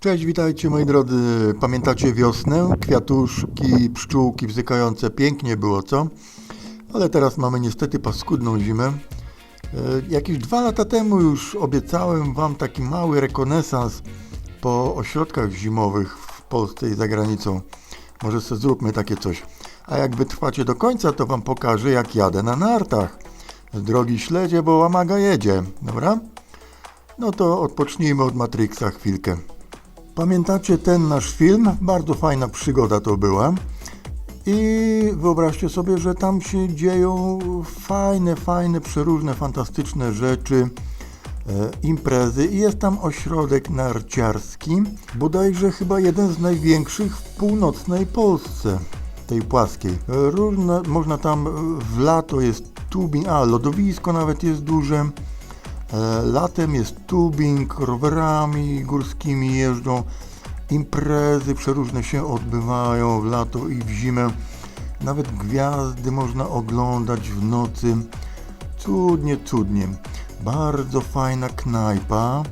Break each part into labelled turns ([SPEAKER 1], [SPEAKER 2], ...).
[SPEAKER 1] Cześć, witajcie moi drodzy. Pamiętacie wiosnę? Kwiatuszki, pszczółki bzykające. Pięknie było, co? Ale teraz mamy niestety paskudną zimę. E, Jakieś dwa lata temu już obiecałem Wam taki mały rekonesans po ośrodkach zimowych w Polsce i za granicą. Może sobie zróbmy takie coś. A jak wytrwacie do końca, to Wam pokażę, jak jadę na nartach. Z drogi śledzie, bo łamaga jedzie. Dobra? No to odpocznijmy od Matrixa chwilkę. Pamiętacie ten nasz film? Bardzo fajna przygoda to była. I wyobraźcie sobie, że tam się dzieją fajne, fajne, przeróżne, fantastyczne rzeczy, e, imprezy i jest tam ośrodek narciarski, bodajże chyba jeden z największych w północnej Polsce, tej płaskiej. Różne, można tam w lato jest tubing, a lodowisko nawet jest duże. E, Latem jest tubing, rowerami górskimi jeżdżą, imprezy przeróżne się odbywają w lato i w zimę. Nawet gwiazdy można oglądać w nocy. Cudnie, cudnie. Bardzo fajna knajpa,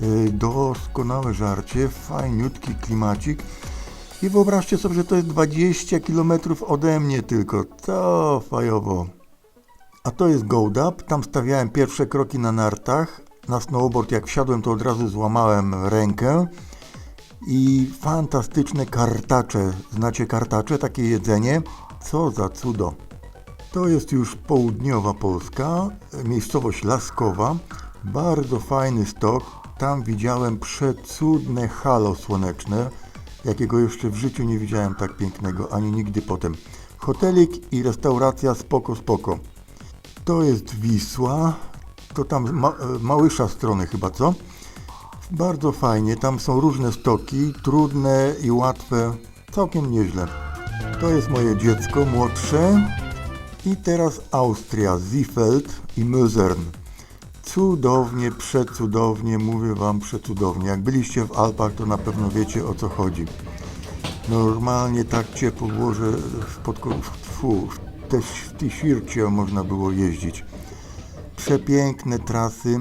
[SPEAKER 1] e, doskonałe żarcie, fajniutki klimacik. I wyobraźcie sobie, że to jest 20 km ode mnie tylko. To fajowo. A to jest Gold Up. Tam stawiałem pierwsze kroki na nartach. Na snowboard jak wsiadłem, to od razu złamałem rękę. I fantastyczne kartacze. Znacie kartacze? Takie jedzenie? Co za cudo. To jest już południowa Polska, miejscowość Laskowa. Bardzo fajny stok. Tam widziałem przecudne halo słoneczne, jakiego jeszcze w życiu nie widziałem tak pięknego, ani nigdy potem. Hotelik i restauracja spoko, spoko. To jest Wisła. To tam ma, e, Małysza strony chyba, co? Bardzo fajnie. Tam są różne stoki, trudne i łatwe. Całkiem nieźle. To jest moje dziecko młodsze. I teraz Austria, Ziefeld i Mösern. Cudownie, przecudownie, mówię Wam przecudownie. Jak byliście w Alpach, to na pewno wiecie o co chodzi. Normalnie tak ciepło było, że w, podko- fu, w, te, w tej śwircie można było jeździć. Przepiękne trasy,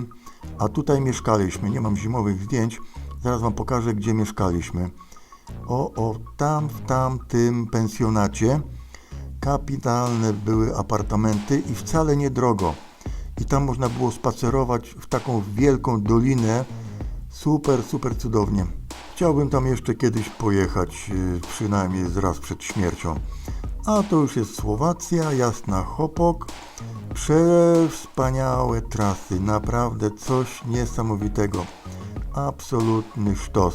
[SPEAKER 1] a tutaj mieszkaliśmy. Nie mam zimowych zdjęć, zaraz Wam pokażę, gdzie mieszkaliśmy. O, o, tam, w tamtym pensjonacie kapitalne były apartamenty i wcale nie drogo. I tam można było spacerować w taką wielką dolinę. Super, super cudownie. Chciałbym tam jeszcze kiedyś pojechać, yy, przynajmniej raz przed śmiercią. A to już jest Słowacja, Jasna Chopok. Przewspaniałe trasy, naprawdę coś niesamowitego. Absolutny sztos.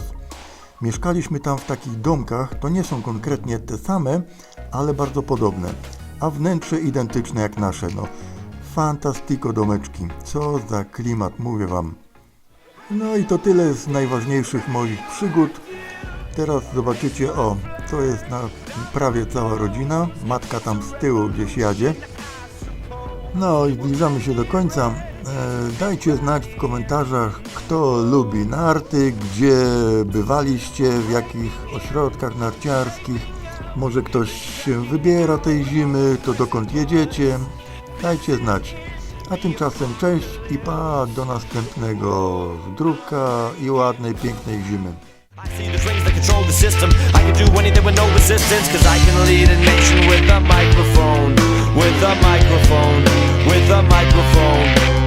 [SPEAKER 1] Mieszkaliśmy tam w takich domkach, to nie są konkretnie te same, ale bardzo podobne. A wnętrze identyczne jak nasze, no. Fantastiko domeczki. Co za klimat, mówię wam. No i to tyle z najważniejszych moich przygód. Teraz zobaczycie, o, to jest na prawie cała rodzina. Matka tam z tyłu gdzieś jadzie. No i zbliżamy się do końca. E, dajcie znać w komentarzach, kto lubi narty, gdzie bywaliście, w jakich ośrodkach narciarskich. Może ktoś się wybiera tej zimy, to dokąd jedziecie. Dajcie znać. A tymczasem cześć i pa, do następnego zdrówka i ładnej, pięknej zimy.
[SPEAKER 2] I see the strings that control the system. I can do anything with no resistance, cause I can lead a nation with a microphone, with a microphone, with a microphone.